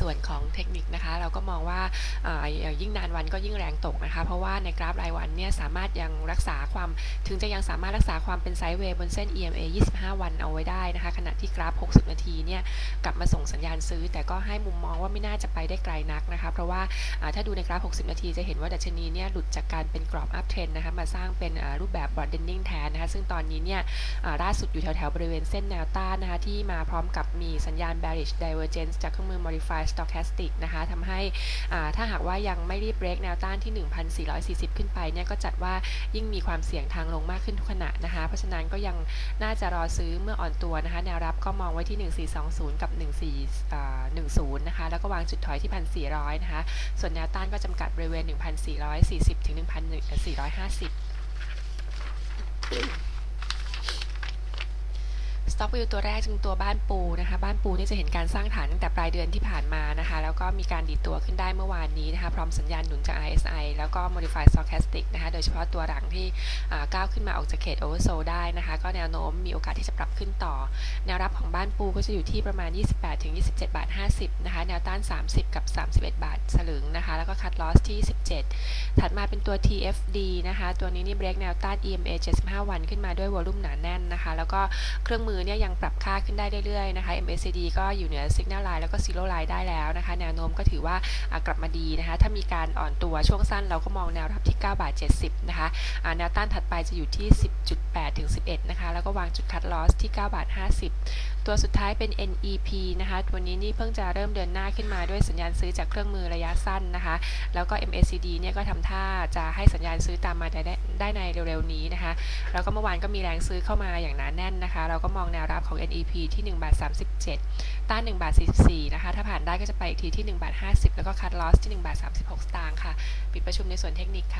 ส่วนของเทคนิคนะคะ เราก็มองว่าายิ่งนานวันก็ยิ่งแรงตกนะคะ เพราะว่าในกราฟรายวันเนี่ยสามารถยังรักษาความถึงจะยังสามารถรักษาความเป็นไซด์เวย์บนเส้น EMA 25 วันเอาไว้ได้นะคะ ขณะที่กราฟ 60 นาทีเนี่ยกลับมาส่งสัญญาณซื้อ แต่ก็ให้มุมมองว่าไม่น่าจะไปได้ไกลนักนะคะ เพราะว่าาถ้าดูในกราฟ 60 นาทีจะเห็นว่าดัชนีเนี่ยหลุดจากการเป็นกรอบอัพเทรนนะคะมาสร้างเป็นรูปแบบ broadening แทนนะคะซึ่งตอนนี้เนี่ยล่าสุดอยู่แถวๆบริเวณเส้นแนวต้านนะคะที่มาพร้อมกับมีสัญญาณ bearish divergence จากเครื่องมือ modify modified stochastic นะคะทำให้อ่าถ้าหากว่ายังไม่รีบ break แนวต้านที่ 1,440 ขึ้นไปเนี่ยก็จัดว่ายิ่งมีความเสี่ยงทางลงมากขึ้นทุกขณะนะคะ เพราะฉะนั้นก็ยังน่าจะรอซื้อเมื่ออ่อนตัวนะคะ แนวรับก็มองไว้ที่ 1420 กับ 1410 นะคะ แล้วก็วางจุดถอยที่ 1,400 นะคะ ส่วนแนวต้านก็จำกัดบริเวณ 1,440 ถึง 1,450 Stock View ตัวแรกจึงตัวบ้านปูนะคะ บ้านปูนี่จะเห็นการสร้างฐานตั้งแต่ปลายเดือนที่ผ่านมานะคะ แล้วก็มีการดีตัวขึ้นได้เมื่อวานนี้นะคะ พร้อมสัญญาณหนุนจาก RSI แล้วก็ Modified Stochastic นะคะ โดยเฉพาะตัวหลังที่ก้าวขึ้นมาออกจากเขต Oversold ได้นะคะ ก็แนวโน้มมีโอกาสที่จะปรับขึ้นต่อ แนวรับของบ้านปูก็จะอยู่ที่ประมาณ 28 ถึง 27 บาท 50 นะคะ แนวต้าน 30 กับ 31 บาทสลึงนะคะ แล้วก็คัดลอสที่ 17 ถัดมาเป็นตัว TFD นะคะ ตัวนี้นี่เบรกแนวต้าน EMA 75 วันขึ้นมาด้วยวอลุ่มหนาแน่นนะคะ แล้วก็เครื่องมือเนี่ยยังปรับค่าขึ้นได้เรื่อยๆนะคะ MACD ก็อยู่เหนือ Signal Line แล้วก็ Zero Line ได้แล้วนะคะ แนวโน้มก็ถือว่ากลับมาดีนะคะ ถ้ามีการอ่อนตัวช่วงสั้นเราก็มองแนวรับที่ 9 บาท 70 นะคะแนวต้านถัดไปจะอยู่ที่ 10.8 ถึง 11 นะคะ แล้วก็วางจุดคัดลอสที่ 9 บาท 50 ตัวสุดท้ายเป็น NEP นะคะตัวนี้นี่เพิ่งจะเริ่มเดินหน้าขึ้นมาด้วยสัญญาณซื้อจากเครื่องมือระยะสั้นนะคะ แล้วก็ MACD เนี่ยก็ทำท่าจะให้สัญญาณซื้อตามมาได้ได้ในเร็วๆนี้นะคะ แล้วก็เมื่อวานก็มีแรงซื้อเข้ามาอย่างหนาแน่นนะคะ เราก็มองแนวรับของ NEP ที่1บาท37 ต้าน1บาท44นะคะ ถ้าผ่านได้ก็จะไปอีกทีที่1บาท50 แล้วก็คัดลอสที่1บาท36 สตางค์ค่ะ ปิดประชุมในส่วนเทคนิคค่ะ